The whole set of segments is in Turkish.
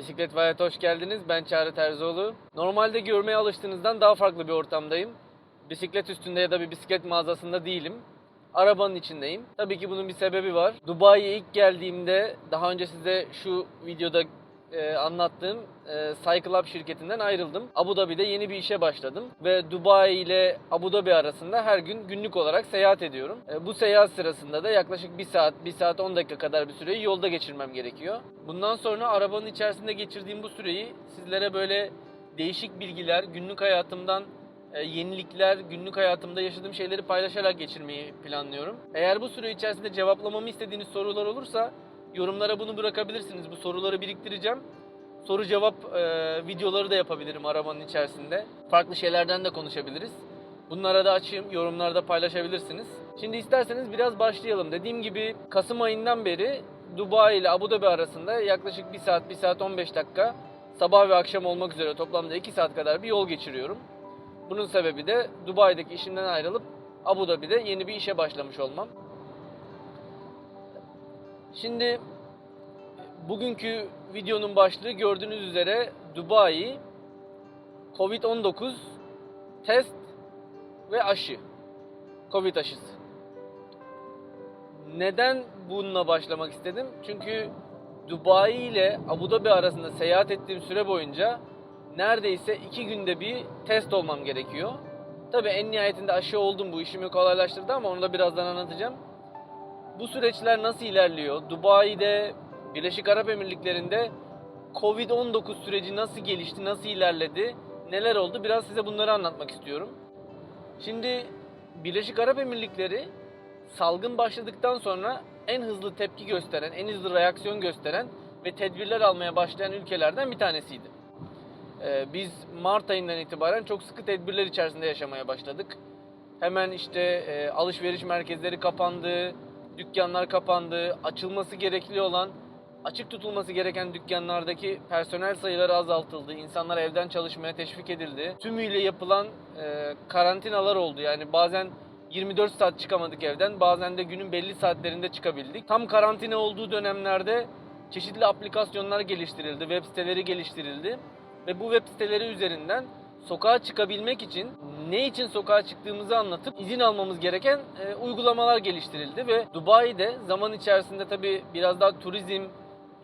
Bisiklet ve Hayat'a hoş geldiniz. Ben Çağrı Terzioğlu. Normalde görmeye alıştığınızdan daha farklı bir ortamdayım. Bisiklet üstünde ya da bir bisiklet mağazasında değilim. Arabanın içindeyim. Tabii ki bunun bir sebebi var. Dubai'ye ilk geldiğimde daha önce size şu videoda e, anlattığım e, Cycle Up şirketinden ayrıldım. Abu Dhabi'de yeni bir işe başladım ve Dubai ile Abu Dhabi arasında her gün günlük olarak seyahat ediyorum. E, bu seyahat sırasında da yaklaşık 1 saat, 1 saat 10 dakika kadar bir süreyi yolda geçirmem gerekiyor. Bundan sonra arabanın içerisinde geçirdiğim bu süreyi sizlere böyle değişik bilgiler, günlük hayatımdan e, yenilikler, günlük hayatımda yaşadığım şeyleri paylaşarak geçirmeyi planlıyorum. Eğer bu süre içerisinde cevaplamamı istediğiniz sorular olursa yorumlara bunu bırakabilirsiniz. Bu soruları biriktireceğim. Soru cevap e, videoları da yapabilirim arabanın içerisinde. Farklı şeylerden de konuşabiliriz. Bunlara da açayım, yorumlarda paylaşabilirsiniz. Şimdi isterseniz biraz başlayalım. Dediğim gibi Kasım ayından beri Dubai ile Abu Dhabi arasında yaklaşık 1 saat, 1 saat 15 dakika sabah ve akşam olmak üzere toplamda 2 saat kadar bir yol geçiriyorum. Bunun sebebi de Dubai'deki işimden ayrılıp Abu Dhabi'de yeni bir işe başlamış olmam. Şimdi bugünkü videonun başlığı gördüğünüz üzere Dubai Covid-19 test ve aşı. Covid aşısı. Neden bununla başlamak istedim? Çünkü Dubai ile Abu Dhabi arasında seyahat ettiğim süre boyunca neredeyse iki günde bir test olmam gerekiyor. Tabii en nihayetinde aşı oldum bu işimi kolaylaştırdı ama onu da birazdan anlatacağım. Bu süreçler nasıl ilerliyor? Dubai'de, Birleşik Arap Emirlikleri'nde Covid-19 süreci nasıl gelişti, nasıl ilerledi, neler oldu? Biraz size bunları anlatmak istiyorum. Şimdi Birleşik Arap Emirlikleri salgın başladıktan sonra en hızlı tepki gösteren, en hızlı reaksiyon gösteren ve tedbirler almaya başlayan ülkelerden bir tanesiydi. Ee, biz Mart ayından itibaren çok sıkı tedbirler içerisinde yaşamaya başladık. Hemen işte e, alışveriş merkezleri kapandı, dükkanlar kapandı, açılması gerekli olan, açık tutulması gereken dükkanlardaki personel sayıları azaltıldı, insanlar evden çalışmaya teşvik edildi. Tümüyle yapılan e, karantinalar oldu. Yani bazen 24 saat çıkamadık evden, bazen de günün belli saatlerinde çıkabildik. Tam karantina olduğu dönemlerde çeşitli aplikasyonlar geliştirildi, web siteleri geliştirildi ve bu web siteleri üzerinden sokağa çıkabilmek için ne için sokağa çıktığımızı anlatıp izin almamız gereken e, uygulamalar geliştirildi ve Dubai'de zaman içerisinde tabi biraz daha turizm,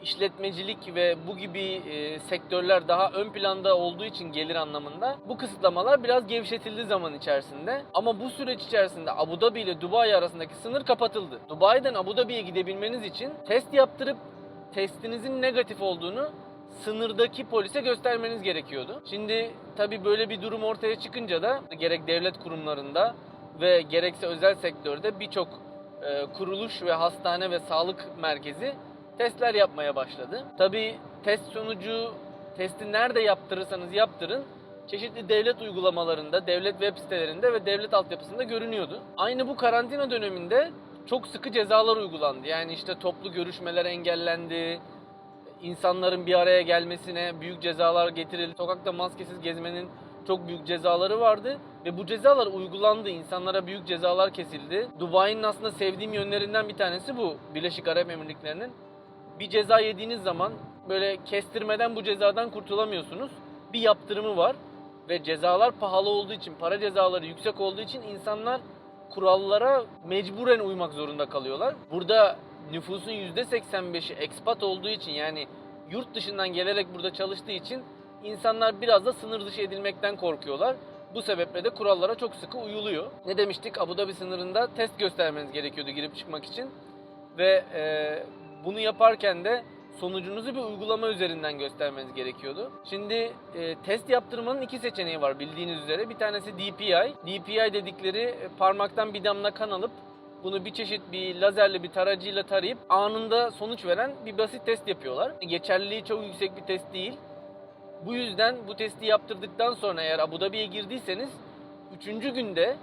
işletmecilik ve bu gibi e, sektörler daha ön planda olduğu için gelir anlamında bu kısıtlamalar biraz gevşetildi zaman içerisinde. Ama bu süreç içerisinde Abu Dhabi ile Dubai arasındaki sınır kapatıldı. Dubai'den Abu Dhabi'ye gidebilmeniz için test yaptırıp testinizin negatif olduğunu sınırdaki polise göstermeniz gerekiyordu. Şimdi tabii böyle bir durum ortaya çıkınca da gerek devlet kurumlarında ve gerekse özel sektörde birçok e, kuruluş ve hastane ve sağlık merkezi testler yapmaya başladı. Tabii test sonucu testi nerede yaptırırsanız yaptırın çeşitli devlet uygulamalarında, devlet web sitelerinde ve devlet altyapısında görünüyordu. Aynı bu karantina döneminde çok sıkı cezalar uygulandı. Yani işte toplu görüşmeler engellendi, insanların bir araya gelmesine büyük cezalar getirildi. Sokakta maskesiz gezmenin çok büyük cezaları vardı ve bu cezalar uygulandı. İnsanlara büyük cezalar kesildi. Dubai'nin aslında sevdiğim yönlerinden bir tanesi bu Birleşik Arap Emirlikleri'nin. Bir ceza yediğiniz zaman böyle kestirmeden bu cezadan kurtulamıyorsunuz. Bir yaptırımı var ve cezalar pahalı olduğu için, para cezaları yüksek olduğu için insanlar kurallara mecburen uymak zorunda kalıyorlar. Burada nüfusun %85'i ekspat olduğu için yani yurt dışından gelerek burada çalıştığı için insanlar biraz da sınır dışı edilmekten korkuyorlar. Bu sebeple de kurallara çok sıkı uyuluyor. Ne demiştik? Abu Dhabi sınırında test göstermeniz gerekiyordu girip çıkmak için. Ve e, bunu yaparken de sonucunuzu bir uygulama üzerinden göstermeniz gerekiyordu. Şimdi e, test yaptırmanın iki seçeneği var bildiğiniz üzere. Bir tanesi DPI. DPI dedikleri e, parmaktan bir damla kan alıp bunu bir çeşit bir lazerli bir tarayıcıyla tarayıp anında sonuç veren bir basit test yapıyorlar. Geçerliliği çok yüksek bir test değil. Bu yüzden bu testi yaptırdıktan sonra eğer Abu Dhabi'ye girdiyseniz 3. günde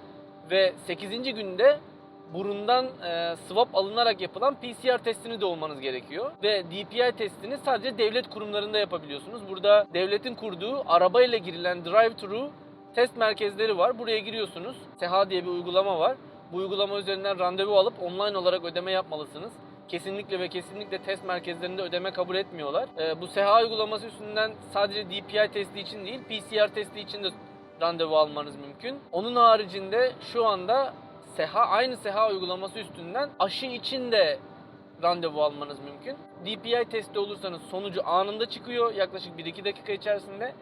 ve 8. günde burundan e, swab alınarak yapılan PCR testini de olmanız gerekiyor. Ve DPI testini sadece devlet kurumlarında yapabiliyorsunuz. Burada devletin kurduğu arabayla girilen drive-thru test merkezleri var. Buraya giriyorsunuz. SEHA diye bir uygulama var. Bu uygulama üzerinden randevu alıp online olarak ödeme yapmalısınız. kesinlikle ve kesinlikle test merkezlerinde ödeme kabul etmiyorlar. Ee, bu SEHA uygulaması üstünden sadece DPI testi için değil, PCR testi için de randevu almanız mümkün. Onun haricinde şu anda SEHA aynı SEHA uygulaması üstünden aşı için de randevu almanız mümkün. DPI testi olursanız sonucu anında çıkıyor yaklaşık 1-2 dakika içerisinde.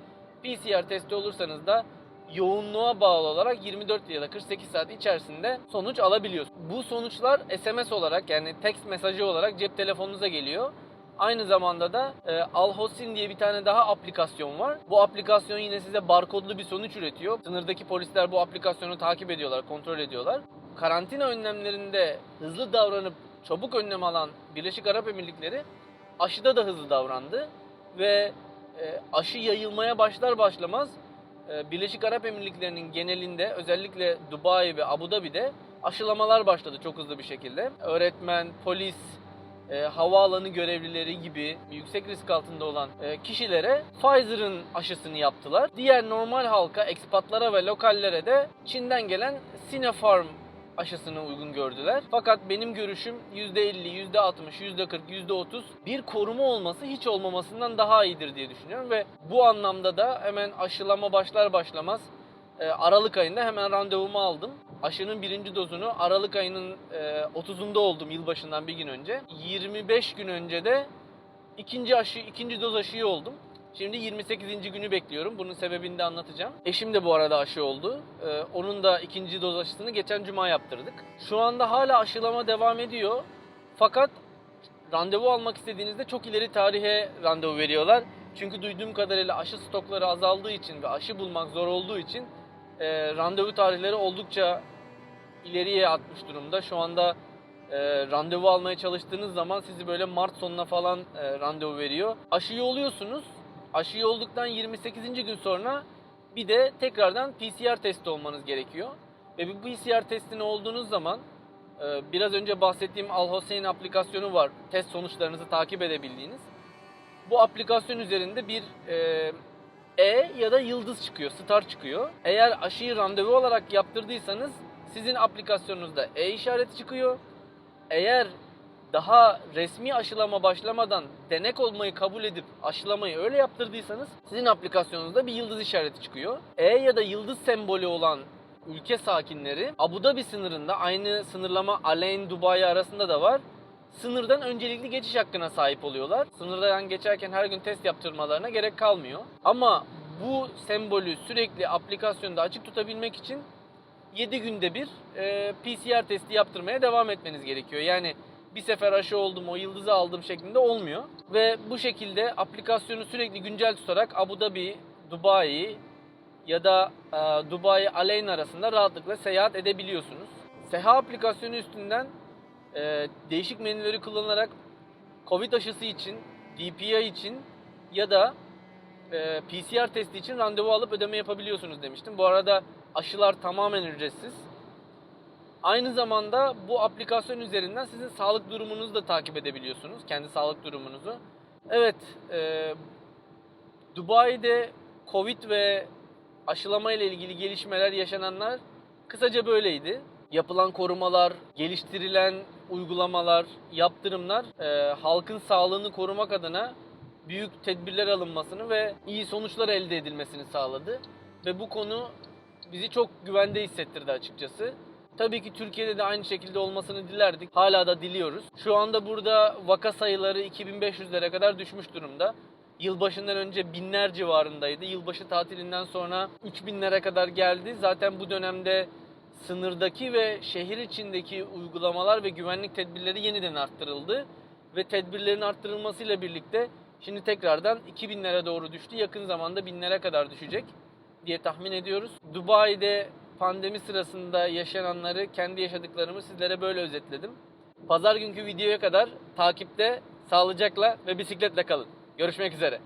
PCR testi olursanız da yoğunluğa bağlı olarak 24 ya da 48 saat içerisinde sonuç alabiliyorsunuz. Bu sonuçlar SMS olarak yani text mesajı olarak cep telefonunuza geliyor. Aynı zamanda da e, Alhosin diye bir tane daha aplikasyon var. Bu aplikasyon yine size barkodlu bir sonuç üretiyor. Sınırdaki polisler bu aplikasyonu takip ediyorlar, kontrol ediyorlar. Karantina önlemlerinde hızlı davranıp çabuk önlem alan Birleşik Arap Emirlikleri aşıda da hızlı davrandı ve e, aşı yayılmaya başlar başlamaz e, Birleşik Arap Emirlikleri'nin genelinde özellikle Dubai ve Abu Dhabi'de aşılamalar başladı çok hızlı bir şekilde. Öğretmen, polis, e, havaalanı görevlileri gibi yüksek risk altında olan kişilere Pfizer'ın aşısını yaptılar. Diğer normal halka, ekspatlara ve lokallere de Çin'den gelen Sinopharm aşısını uygun gördüler. Fakat benim görüşüm %50, %60, %40, %30 bir koruma olması hiç olmamasından daha iyidir diye düşünüyorum ve bu anlamda da hemen aşılama başlar başlamaz e, Aralık ayında hemen randevumu aldım. Aşının birinci dozunu Aralık ayının e, 30'unda oldum yılbaşından bir gün önce. 25 gün önce de ikinci aşı, ikinci doz aşıyı oldum. Şimdi 28. günü bekliyorum. Bunun sebebini de anlatacağım. Eşim de bu arada aşı oldu. Ee, onun da ikinci doz aşısını geçen cuma yaptırdık. Şu anda hala aşılama devam ediyor. Fakat randevu almak istediğinizde çok ileri tarihe randevu veriyorlar. Çünkü duyduğum kadarıyla aşı stokları azaldığı için ve aşı bulmak zor olduğu için e, randevu tarihleri oldukça ileriye atmış durumda. Şu anda e, randevu almaya çalıştığınız zaman sizi böyle Mart sonuna falan e, randevu veriyor. Aşıyı oluyorsunuz. Aşıyı olduktan 28. gün sonra bir de tekrardan PCR testi olmanız gerekiyor. Ve bu PCR testini olduğunuz zaman e, biraz önce bahsettiğim Al Hossein aplikasyonu var. Test sonuçlarınızı takip edebildiğiniz. Bu aplikasyon üzerinde bir e, E ya da yıldız çıkıyor, star çıkıyor. Eğer aşıyı randevu olarak yaptırdıysanız sizin aplikasyonunuzda E işareti çıkıyor. Eğer daha resmi aşılama başlamadan denek olmayı kabul edip aşılamayı öyle yaptırdıysanız sizin aplikasyonunuzda bir yıldız işareti çıkıyor. E ya da yıldız sembolü olan ülke sakinleri Abu Dhabi sınırında aynı sınırlama Alain Dubai arasında da var. Sınırdan öncelikli geçiş hakkına sahip oluyorlar. Sınırdan geçerken her gün test yaptırmalarına gerek kalmıyor. Ama bu sembolü sürekli aplikasyonda açık tutabilmek için 7 günde bir e, PCR testi yaptırmaya devam etmeniz gerekiyor. Yani bir sefer aşı oldum o yıldızı aldım şeklinde olmuyor. Ve bu şekilde aplikasyonu sürekli güncel tutarak Abu Dhabi, Dubai ya da e, Dubai Alain arasında rahatlıkla seyahat edebiliyorsunuz. Seha aplikasyonu üstünden e, değişik menüleri kullanarak Covid aşısı için, DPI için ya da e, PCR testi için randevu alıp ödeme yapabiliyorsunuz demiştim. Bu arada aşılar tamamen ücretsiz. Aynı zamanda bu aplikasyon üzerinden sizin sağlık durumunuzu da takip edebiliyorsunuz. Kendi sağlık durumunuzu. Evet, e, Dubai'de Covid ve aşılama ile ilgili gelişmeler yaşananlar kısaca böyleydi. Yapılan korumalar, geliştirilen uygulamalar, yaptırımlar e, halkın sağlığını korumak adına büyük tedbirler alınmasını ve iyi sonuçlar elde edilmesini sağladı. Ve bu konu bizi çok güvende hissettirdi açıkçası. Tabii ki Türkiye'de de aynı şekilde olmasını dilerdik. Hala da diliyoruz. Şu anda burada vaka sayıları 2500'lere kadar düşmüş durumda. Yılbaşından önce binler civarındaydı. Yılbaşı tatilinden sonra 3000'lere kadar geldi. Zaten bu dönemde sınırdaki ve şehir içindeki uygulamalar ve güvenlik tedbirleri yeniden arttırıldı. Ve tedbirlerin arttırılmasıyla birlikte şimdi tekrardan 2000'lere doğru düştü. Yakın zamanda binlere kadar düşecek diye tahmin ediyoruz. Dubai'de pandemi sırasında yaşananları, kendi yaşadıklarımı sizlere böyle özetledim. Pazar günkü videoya kadar takipte, sağlıcakla ve bisikletle kalın. Görüşmek üzere.